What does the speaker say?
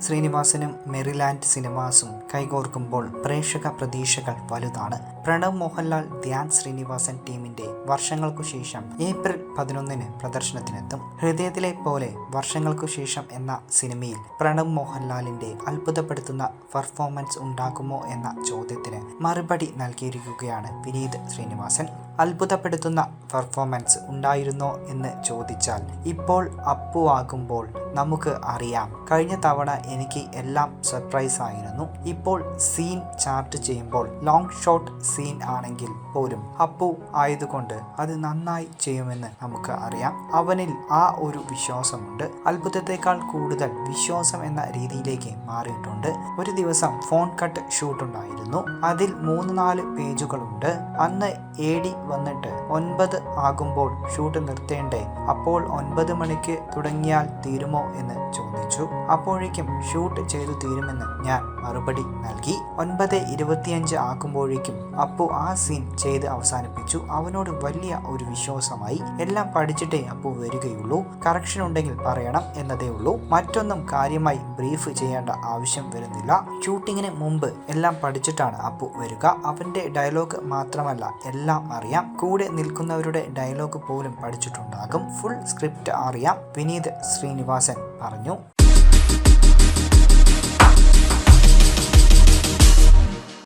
ശ്രീനിവാസനും Maryland സിനിമാസും കൈകോർക്കുമ്പോൾ പ്രേക്ഷക പ്രതീക്ഷകൾ വലുതാണ്. പ്രണവ് മോഹൻലാൽ ധ്യാൻ ശ്രീനിവാസൻ ടീമിന്റെ വർഷങ്ങൾക്കു ശേഷം ഏപ്രിൽ പതിനൊന്നിന് പ്രദർശനത്തിനെത്തും. ഹൃദയത്തിലെ പോലെ വർഷങ്ങൾക്കു ശേഷം എന്ന സിനിമയിൽ പ്രണവ് മോഹൻലാലിന്റെ അത്ഭുതപ്പെടുത്തുന്ന പെർഫോമൻസ് ഉണ്ടാക്കുമോ എന്ന ചോദ്യത്തിന് മറുപടി നൽകിയിരിക്കുകയാണ് വിനീത് ശ്രീനിവാസൻ. അത്ഭുതപ്പെടുത്തുന്ന പെർഫോമൻസ് ഉണ്ടായിരുന്നോ എന്ന് ചോദിച്ചാൽ ഇപ്പോൾ അപ്പു ആകുമ്പോൾ നമുക്ക് അറിയാം. കഴിഞ്ഞ തവണ എനിക്ക് എല്ലാം സർപ്രൈസ് ആയിരുന്നു. ഇപ്പോൾ സീൻ ചാർട്ട് ചെയ്യുമ്പോൾ ലോങ് ഷോട്ട് സീൻ ആണെങ്കിൽ പോലും അപ്പു ആയതുകൊണ്ട് അത് നന്നായി ചെയ്യുമെന്ന് നമുക്ക് അറിയാം. അവനിൽ ആ ഒരു വിശ്വാസമുണ്ട്. അത്ഭുതത്തെക്കാൾ കൂടുതൽ വിശ്വാസം എന്ന രീതിയിലേക്ക് മാറിയിട്ടുണ്ട്. ഒരു ദിവസം ഫോൺ കട്ട് ഷൂട്ട് ഉണ്ടായിരുന്നു. അതിൽ മൂന്ന് നാല് പേജുകളുണ്ട്. അന്ന് എ ഡി വന്നിട്ട് ഒൻപത് ആകുമ്പോൾ ഷൂട്ട് നിർത്തേണ്ടേ? അപ്പോൾ ഒൻപത് മണിക്ക് തുടങ്ങിയാൽ തീരുമോ? എന്ന് ചോദിച്ചു. അപ്പോഴേക്കും ഷൂട്ട് ചെയ്തു തീരുമെന്ന് ഞാൻ മറുപടി നൽകി. ഒൻപത് ഇരുപത്തിയഞ്ച് ആക്കുമ്പോഴേക്കും അപ്പു ആ സീൻ ചെയ്ത് അവസാനിപ്പിച്ചു. അവനോട് വലിയ ഒരു വിശ്വാസമായി എല്ലാം പഠിച്ചിട്ടേ അപ്പു വരികയുള്ളൂ. കറക്ഷൻ ഉണ്ടെങ്കിൽ പറയണം എന്നതേ ഉള്ളൂ. മറ്റൊന്നും കാര്യമായി ബ്രീഫ് ചെയ്യേണ്ട ആവശ്യം വരുന്നില്ല. ഷൂട്ടിങ്ങിന് മുമ്പ് എല്ലാം പഠിച്ചിട്ടാണ് അപ്പു വരിക. അവന്റെ ഡയലോഗ് മാത്രമല്ല എല്ലാം അറിയാം. കൂടെ നിൽക്കുന്നവരുടെ ഡയലോഗ് പോലും പഠിച്ചിട്ടുണ്ടാകും. ഫുൾ സ്ക്രിപ്റ്റ് അറിയാം. വിനീത് ശ്രീനിവാസൻ 쌤 바른요.